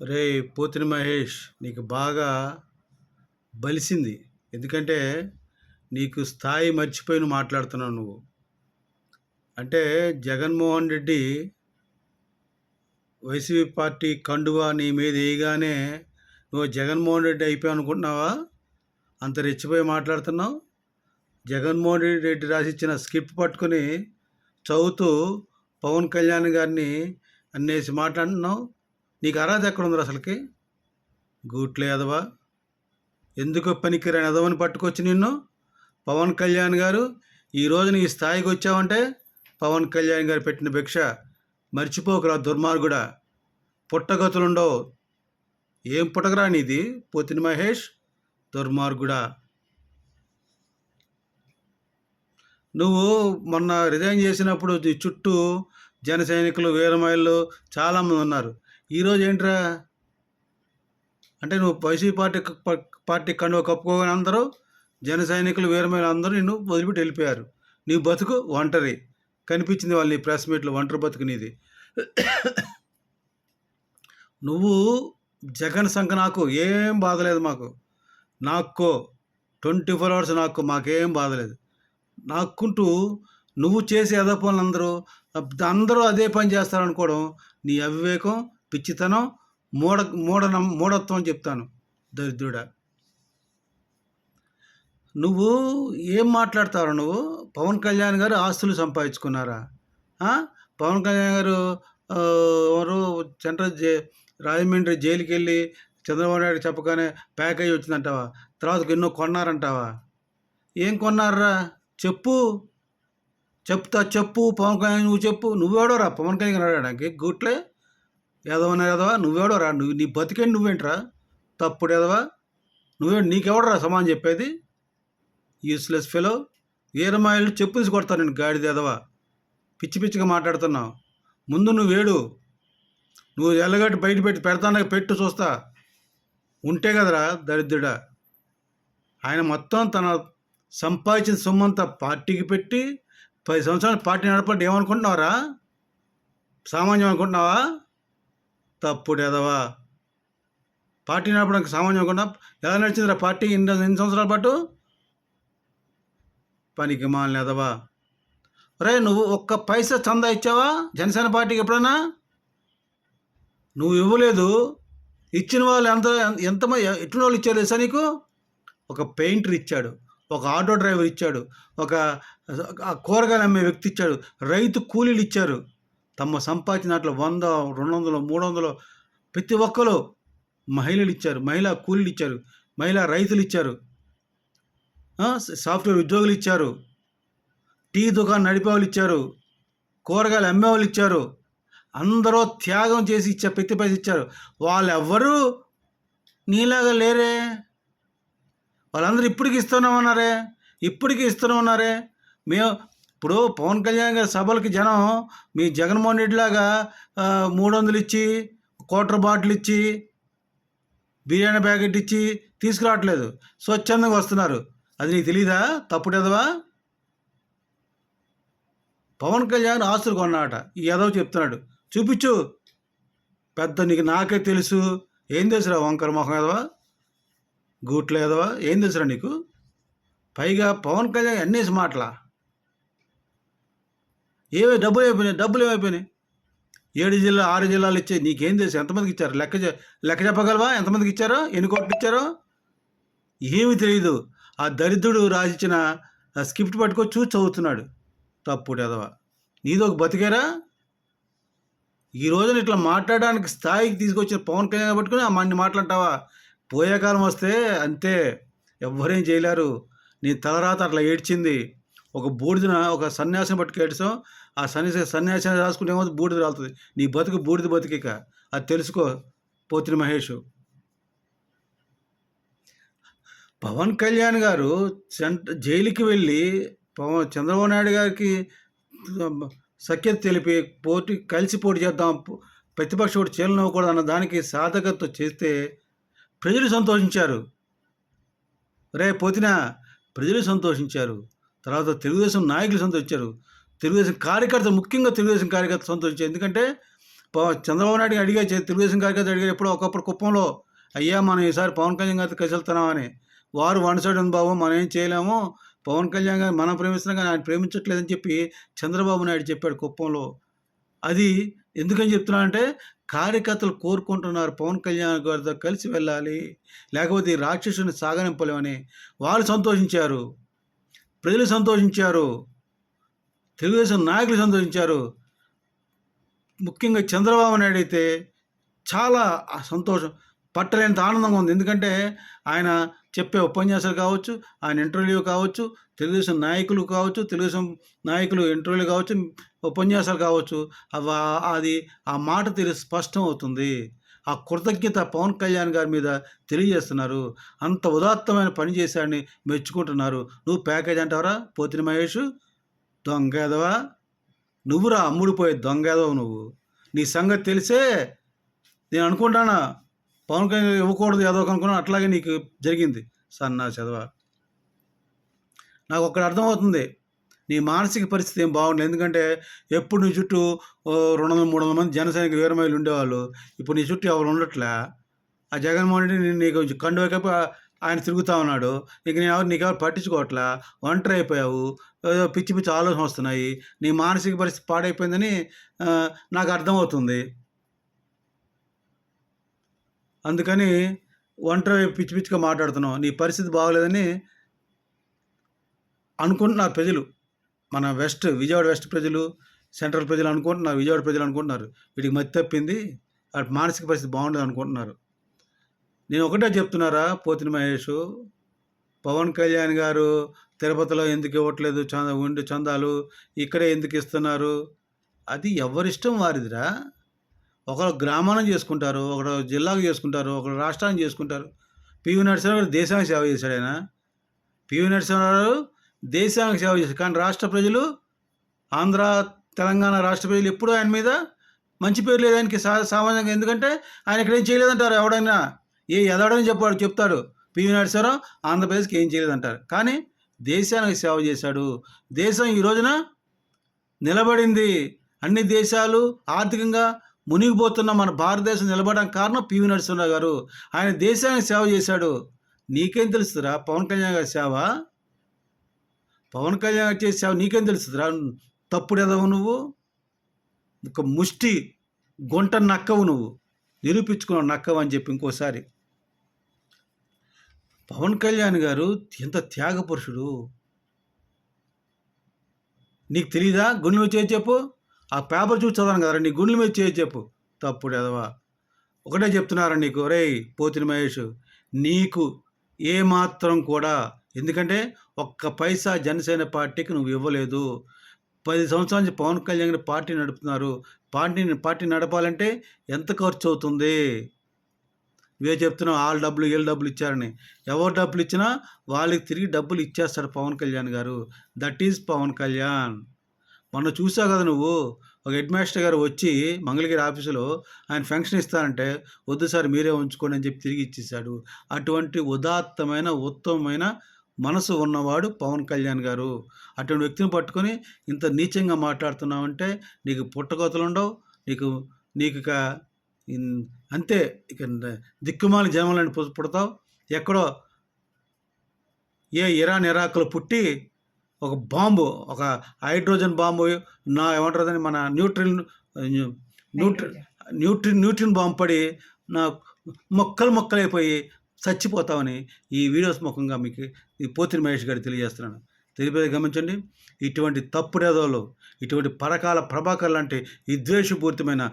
రే పోతిని మహేష్ నీకు బాగా బలిసింది. ఎందుకంటే నీకు స్థాయి మర్చిపోయి నువ్వు మాట్లాడుతున్నావు నువ్వు. అంటే జగన్మోహన్ రెడ్డి వైసీపీ పార్టీ కండువా నీ మీద వేయగానే నువ్వు జగన్మోహన్ రెడ్డి అయిపోయావు అనుకుంటున్నావా? అంత రెచ్చిపోయి మాట్లాడుతున్నావు? జగన్మోహన్ రెడ్డి రాసిచ్చిన స్క్రిప్ట్ పట్టుకుని చదువుతూ పవన్ కళ్యాణ్ గారిని అన్నేసి మాట్లాడుతున్నావు? నీకు అర్హత ఎక్కడుంది అసలుకి? గూట్లే ఎదవా ఎందుకు పనికిరాని ఎదవని పట్టుకొచ్చి నిన్ను? పవన్ కళ్యాణ్ గారు ఈరోజు నీ స్థాయికి వచ్చావంటే పవన్ కళ్యాణ్ గారు పెట్టిన భిక్ష మర్చిపోకురా దుర్మార్గుడా. పుట్టగతులుండవు. ఏం పుట్టకరా నీది? పోతిని మహేష్ దుర్మార్గుడా. నువ్వు మొన్న రిజైన్ చేసినప్పుడు నీ చుట్టూ జన సైనికులు వీరమహిళలు చాలామంది ఉన్నారు. ఈరోజు ఏంట్రా? అంటే నువ్వు వైసీపీ పార్టీ పార్టీ కండువ కప్పుకోగానే అందరూ జన సైనికులు వీరమైన అందరూ నిన్ను వదిలిపెట్టి వెళ్ళిపోయారు. నీ బతుకు ఒంటరి. కనిపించింది వాళ్ళు నీ ప్రెస్ మీట్లో ఒంటరి బతుకు నీది. నువ్వు జగన్ సంఖ నాకు ఏం బాధలేదు మాకు. నాకు ట్వంటీ ఫోర్ అవర్స్ నాకు మాకేం బాధలేదు నాకుంటూ నువ్వు చేసే అదే పనులు అందరూ అందరూ అదే పని చేస్తారనుకోవడం నీ అవివేకం పిచ్చితనం మూఢ మూఢనం మూఢత్వం చెప్తాను దరిద్రుడా. నువ్వు ఏం మాట్లాడతావు నువ్వు? పవన్ కళ్యాణ్ గారు ఆస్తులు సంపాదించుకున్నారా? పవన్ కళ్యాణ్ గారు ఎవరు? సెంట్రల్ జై రాజమండ్రి జైలుకి వెళ్ళి చంద్రబాబు నాయుడు చెప్పగానే ప్యాకేజ్ వచ్చిందంటావా? తర్వాత ఎన్నో కొన్నారంటావా? ఏం కొన్నారా చెప్పు. చెప్తా చెప్పు. పవన్ కళ్యాణ్ నువ్వు చెప్పు. నువ్వేడోరా పవన్ కళ్యాణ్ అడగడానికి గుట్లే. ఎదవనా ఎదవా నువ్వేడోరా నువ్వు నీ బతికేంటి నువ్వేంట్రా? తప్పుడు ఎదవా నువ్వే నీకెవడరా సమానం చెప్పేది? యూస్లెస్ ఫెలో వీరమాయలు చెప్పు తీసి కొడతాను నేను గాడిద ఎదవా పిచ్చి పిచ్చిగా మాట్లాడుతున్నావు. ముందు నువ్వు వేడు నువ్వు ఎల్లగట్టి బయట పెట్టి పెడతానక పెట్టు చూస్తా. ఉంటే కదరా దరిద్రుడా. ఆయన మొత్తం తన సంపాదించిన సొమ్మంతా పార్టీకి పెట్టి పది సంవత్సరాలు పార్టీ నడపడం ఏమనుకుంటున్నావరా? సామాన్యం అనుకుంటున్నావా? తప్పుడు ఎదవా పార్టీ నడపడానికి సామాన్యం కూడా ఎలా నడిచిందిరా పార్టీ? ఎన్ని ఎన్ని సంవత్సరాల పాటు పనికి మాలని ఎదవా రే నువ్వు ఒక్క పైసా చందా ఇచ్చావా? జనసేన పార్టీకి ఎప్పుడైనా నువ్వు ఇవ్వలేదు. ఇచ్చిన వాళ్ళు ఎంత ఎంతమంది ఎట్టిన వాళ్ళు ఇచ్చారు తెలుసా నీకు? ఒక పెయింటర్ ఇచ్చాడు ఒక ఆటో డ్రైవర్ ఇచ్చాడు ఒక కూరగాయలు అమ్మే వ్యక్తి ఇచ్చాడు రైతు కూలీలు ఇచ్చారు. తమ సంపాదించిన దాంట్లో వంద రెండు వందలు మూడు వందలు ప్రతి ఒక్కరు మహిళలు ఇచ్చారు. మహిళా కూలీలు ఇచ్చారు. మహిళా రైతులు ఇచ్చారు. సాఫ్ట్వేర్ ఉద్యోగులు ఇచ్చారు. టీ దుకాణం నడిపే వాళ్ళు ఇచ్చారు. కూరగాయలు అమ్మే వాళ్ళు ఇచ్చారు. అందరూ త్యాగం చేసి ఇచ్చారు ప్రతి పైసలు ఇచ్చారు. వాళ్ళు ఎవ్వరూ నీలాగా లేరే. వాళ్ళందరూ ఇప్పటికి ఇస్తున్నామన్నారే ఇప్పటికీ ఇస్తున్నామన్నారే మేము ఇప్పుడు పవన్ కళ్యాణ్ గారి సభలకి జనం మీ జగన్మోహన్ రెడ్డిలాగా మూడు వందలు ఇచ్చి క్వార్టర్ బాటిల్ ఇచ్చి బిర్యానీ ప్యాకెట్ ఇచ్చి తీసుకురావట్లేదు. స్వచ్ఛందంగా వస్తున్నారు. అది నీకు తెలీదా? తప్పుడు పవన్ కళ్యాణ్ ఆస్తులు కొన్నాట ఈ ఎదవ చెప్తున్నాడు. చూపించు. పెద్ద నీకు నాకే తెలుసు. ఏం తెలుసురా వంకర మొహం ఎదవా గూట్లో ఎదవా ఏం తెలుసురా నీకు? పైగా పవన్ కళ్యాణ్ అన్నేసి మాటలా? ఏవే డబ్బులు అయిపోయినాయి డబ్బులు ఏమైపోయినాయి ఏడు జిల్లా ఆరు జిల్లాలు ఇచ్చే నీకేం తెలుసు? ఎంతమందికి ఇచ్చారు? లెక్క లెక్క చెప్పగలవా? ఎంతమందికి ఇచ్చారో? ఎన్ని కోట్లు ఇచ్చారో? ఏమీ తెలియదు ఆ దరిద్రుడు రాసిచ్చిన ఆ స్క్రిప్ట్ పట్టుకొని చూసి చదువుతున్నాడు. తప్పుడు ఎదవా. నీదో ఒక బతికేరా? ఈ రోజున ఇట్లా మాట్లాడడానికి స్థాయికి తీసుకొచ్చిన పవన్ కళ్యాణ్ పట్టుకుని ఆ మన్ని మాట్లాంటావా పోయే కాలం వస్తే అంతే. ఎవ్వరేం చేయలేరు. నీ తలరాత అట్లా ఏడ్చింది. ఒక బూడిదన ఒక సన్యాసం పట్టుకు ఆ సన్యాస సన్యాసం రాసుకుంటే బూడిద రాలుతుంది. నీ బతుకు బూడిద బతికిక. అది తెలుసుకో పోతుని మహేష్. పవన్ కళ్యాణ్ గారు సెంట జైలుకి వెళ్ళి పవన్ చంద్రబాబు నాయుడు గారికి సఖ్యత తెలిపి పోటీ కలిసి పోటీ చేద్దాం ప్రతిపక్ష ఓటు చేయలేనివ్వకూడదు అన్న దానికి సాధకత చేస్తే ప్రజలు సంతోషించారు. రే పోతిన ప్రజలు సంతోషించారు. తర్వాత తెలుగుదేశం నాయకులు సంతోషించారు తెలుగుదేశం కార్యకర్తలు ముఖ్యంగా తెలుగుదేశం కార్యకర్త సంతోషించారు ఎందుకంటే చంద్రబాబు నాయుడు అడిగా తెలుగుదేశం కార్యకర్త అడిగారు ఎప్పుడో ఒకప్పుడు కుప్పంలో అయ్యా మనం ఈసారి పవన్ కళ్యాణ్ గారితో కలిసి వెళ్తున్నామని వారు వన్ సైడ్ ఉంది బాబు మనం ఏం చేయలేము. పవన్ కళ్యాణ్ గారు మనం ప్రేమిస్తున్నాం కానీ ఆయన ప్రేమించట్లేదని చెప్పి చంద్రబాబు నాయుడు చెప్పాడు కుప్పంలో. అది ఎందుకని చెప్తున్నా అంటే కార్యకర్తలు కోరుకుంటున్నారు పవన్ కళ్యాణ్ గారితో కలిసి వెళ్ళాలి లేకపోతే ఈ రాక్షసుని సాగనింపలేమని. వాళ్ళు సంతోషించారు. ప్రజలు సంతోషించారు తెలుగుదేశం నాయకులు సంతోషించారు. ముఖ్యంగా చంద్రబాబు నాయుడు అయితే చాలా సంతోషం పట్టలేనంత ఆనందంగా ఉంది. ఎందుకంటే ఆయన చెప్పే ఉపన్యాసాలు కావచ్చు ఆయన ఇంటర్వ్యూ కావచ్చు తెలుగుదేశం నాయకులు కావచ్చు తెలుగుదేశం నాయకులు ఇంటర్వ్యూలు కావచ్చు ఉపన్యాసాలు కావచ్చు అవి అది ఆ మాట తీరు స్పష్టం అవుతుంది ఆ కృతజ్ఞత పవన్ కళ్యాణ్ గారి మీద తెలియజేస్తున్నారు. అంత ఉదాత్తమైన పని చేశాడని మెచ్చుకుంటున్నారు. నువ్వు ప్యాకేజ్ అంటావరా? పోతిని మహేష్ దొంగేదవా నువ్వురా అమ్ముడిపోయే దొంగేదవు నువ్వు. నీ సంగతి తెలిసే నేను అనుకుంటానా? పవన్ కళ్యాణ్ ఇవ్వకూడదు ఏదో అనుకున్నా అట్లాగే నీకు జరిగింది. సన్నా చదవ నాకు ఒక్కడ అర్థమవుతుంది. నీ మానసిక పరిస్థితి ఏం బాగుండదు ఎందుకంటే ఎప్పుడు నీ చుట్టూ రెండు వందల మూడు వందల మంది జనసైనిక వీరమైలు ఉండేవాళ్ళు. ఇప్పుడు నీ చుట్టూ ఎవరు ఉండట్లే. ఆ జగన్మోహన్ రెడ్డి నేను నీకు కండు వైపు ఆయన తిరుగుతూ ఉన్నాడు. ఇక నేను ఎవరు నీకు ఎవరు పట్టించుకోవట్లా. ఒంటరి అయిపోయావు. ఏదో పిచ్చి పిచ్చి ఆలోచన వస్తున్నాయి. నీ మానసిక పరిస్థితి పాడైపోయిందని నాకు అర్థమవుతుంది. అందుకని ఒంటరి పిచ్చి పిచ్చిగా మాట్లాడుతున్నావు. నీ పరిస్థితి బాగోలేదని అనుకుంటున్నారు ప్రజలు. మన వెస్ట్ విజయవాడ వెస్ట్ ప్రజలు సెంట్రల్ ప్రజలు అనుకుంటున్నారు విజయవాడ ప్రజలు అనుకుంటున్నారు. వీటికి మతి తప్పింది అటు మానసిక పరిస్థితి బాగుండదు అనుకుంటున్నారు. నేను ఒకటే చెప్తున్నారా పోతిన మహేష్? పవన్ కళ్యాణ్ గారు తిరుపతిలో ఎందుకు ఇవ్వట్లేదు చంద ఉండి చందాలు ఇక్కడే ఎందుకు ఇస్తున్నారు? అది ఎవరిష్టం వారిదిరా? ఒకరు గ్రామాన్ని చేసుకుంటారు ఒకరు జిల్లాకు చేసుకుంటారు ఒకరు రాష్ట్రాన్ని చేసుకుంటారు. పివి నరసింహారావు దేశానికి సేవ చేశాడు ఆయన. పివి నరసింహారావు దేశానికి సేవ చేశారు కానీ రాష్ట్ర ప్రజలు ఆంధ్ర తెలంగాణ రాష్ట్ర ప్రజలు ఎప్పుడూ ఆయన మీద మంచి పేరు లేదు. ఆయనకి సా సామాన్యంగా ఎందుకంటే ఆయన ఇక్కడ ఏం చేయలేదంటారు. ఎవడైనా ఏ ఎదవడని చెప్పాడు చెప్తాడు. పివి నరసింహరావు ఆంధ్రప్రదేశ్కి ఏం చేయలేదంటారు. కానీ దేశానికి సేవ చేశాడు. దేశం ఈ రోజున నిలబడింది. అన్ని దేశాలు ఆర్థికంగా మునిగిపోతున్న మన భారతదేశం నిలబడడానికి కారణం పివి నరసింహరావు గారు. ఆయన దేశానికి సేవ చేశాడు. నీకేం తెలుస్తుందిరా? పవన్ కళ్యాణ్ గారి సేవ? పవన్ కళ్యాణ్ చేసావు నీకేం సేవ నీకేం తప్పుడు ఎదవు నువ్వు? ఒక ముష్టి గుంట నక్కవు నువ్వు. నిరూపించుకున్నావు నక్కవు అని చెప్పి ఇంకోసారి. పవన్ కళ్యాణ్ గారు ఎంత త్యాగపురుషుడు? నీకు తెలీదా? గుండెల మీద చేయి చెప్పు. ఆ పేపర్ చూసి చదవను కదరా నీ గుండెల మీద చేయి చెప్పు. తప్పుడు ఎదవా ఒకటే చెప్తున్నారా నీకు? రే పోతిన మహేష్ నీకు ఏమాత్రం కూడా ఎందుకంటే ఒక్క పైసా జనసేన పార్టీకి నువ్వు ఇవ్వలేదు. పది సంవత్సరాల నుంచి పవన్ కళ్యాణ్ పార్టీ నడుపుతున్నారు. పార్టీని పార్టీ నడపాలంటే ఎంత ఖర్చు అవుతుంది? ఇవే చెప్తున్నావు వాళ్ళ డబ్బులు వీళ్ళ డబ్బులు ఇచ్చారని. ఎవరు డబ్బులు ఇచ్చినా వాళ్ళకి తిరిగి డబ్బులు ఇచ్చేస్తాడు పవన్ కళ్యాణ్ గారు. That is Pawan Kalyan. మొన్న చూసావు కదా నువ్వు? ఒక హెడ్ మాస్టర్ గారు వచ్చి మంగళగిరి ఆఫీసులో ఆయన ఫంక్షన్ ఇస్తానంటే వద్దు సార్ మీరే ఉంచుకోండి అని చెప్పి తిరిగి ఇచ్చేసాడు అటువంటి ఉదాత్తమైన ఉత్తమమైన మనసు ఉన్నవాడు పవన్ కళ్యాణ్ గారు. అటువంటి వ్యక్తిని పట్టుకొని ఇంత నీచంగా మాట్లాడుతున్నావంటే నీకు పుట్టగోతలు ఉండవు నీకు నీకు ఇక అంతే. ఇక దిక్కుమాలి జన్మలని పుడతావు. ఎక్కడో ఏ ఇరాన్ ఇరాక్లో పుట్టి ఒక బాంబు ఒక హైడ్రోజన్ బాంబు నా ఏమంటారు మన న్యూట్రిన్ న్యూట్రి న్యూట్రిన్ న్యూట్రిన్ బాంబు పడి నా మొక్కలు మొక్కలైపోయి చచ్చిపోతామని ఈ వీడియోస్ ముఖంగా మీకు ఈ పోతిరి మహేష్ గారికి తెలియజేస్తున్నాను. తెలిపేది గమనించండి ఇటువంటి తప్పుడేదోలు ఇటువంటి పరకాల ప్రభాకర్ లాంటి విద్వేషపూరితమైన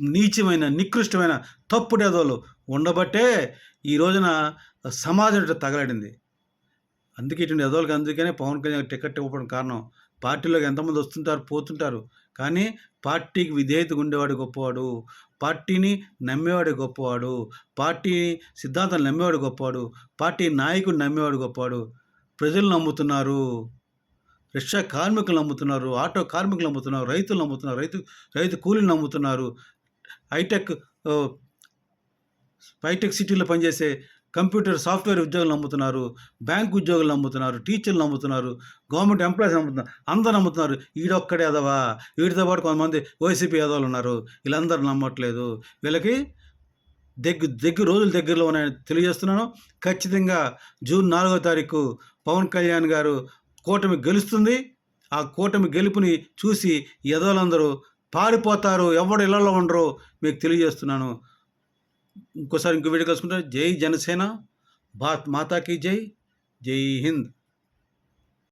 నీచమైన నికృష్టమైన తప్పుడేదోలు ఉండబట్టే ఈ రోజున సమాజం తగలడింది. అందుకే ఇటువంటి ఎదోళ్ళకి అందుకనే పవన్ కళ్యాణ్ టికెట్ ఇవ్వడం కారణం పార్టీలోకి ఎంతమంది వస్తుంటారు పోతుంటారు. కానీ పార్టీకి విధేయతగా ఉండేవాడు గొప్పవాడు. పార్టీని నమ్మేవాడు గొప్పవాడు. పార్టీ సిద్ధాంతాలు నమ్మేవాడు గొప్పవాడు. పార్టీ నాయకుడు నమ్మేవాడు గొప్పవాడు. ప్రజలు నమ్ముతున్నారు. రిక్షా కార్మికులు నమ్ముతున్నారు. ఆటో కార్మికులు నమ్ముతున్నారు. రైతులు నమ్ముతున్నారు. రైతు రైతు కూలీలు నమ్ముతున్నారు. హైటెక్ హైటెక్ సిటీలో పనిచేసే కంప్యూటర్ సాఫ్ట్వేర్ ఉద్యోగులు నమ్ముతున్నారు బ్యాంక్ ఉద్యోగులు నమ్ముతున్నారు టీచర్లు నమ్ముతున్నారు గవర్నమెంట్ ఎంప్లాయీస్ నమ్ముతున్నారు అందరు నమ్ముతున్నారు. ఈడొక్కడే అదవా? వీటితో పాటు కొంతమంది వైసీపీ యాదవులు ఉన్నారు. వీళ్ళందరూ నమ్మట్లేదు. వీళ్ళకి దగ్గర దగ్గర రోజులు దగ్గరలో ఉన్నాయని తెలియజేస్తున్నాను. ఖచ్చితంగా జూన్ నాలుగో తారీఖు పవన్ కళ్యాణ్ గారు కూటమి గెలుస్తుంది. ఆ కూటమి గెలుపుని చూసి ఎదవలందరూ పారిపోతారు. ఎవడు ఇళ్ళలో ఉండరు. మీకు తెలియజేస్తున్నాను. ఇంకోసారి ఇంకో వీడియో కలుసుకుంటే జై జనసేన భారత్ మాతాకి జై జై హింద్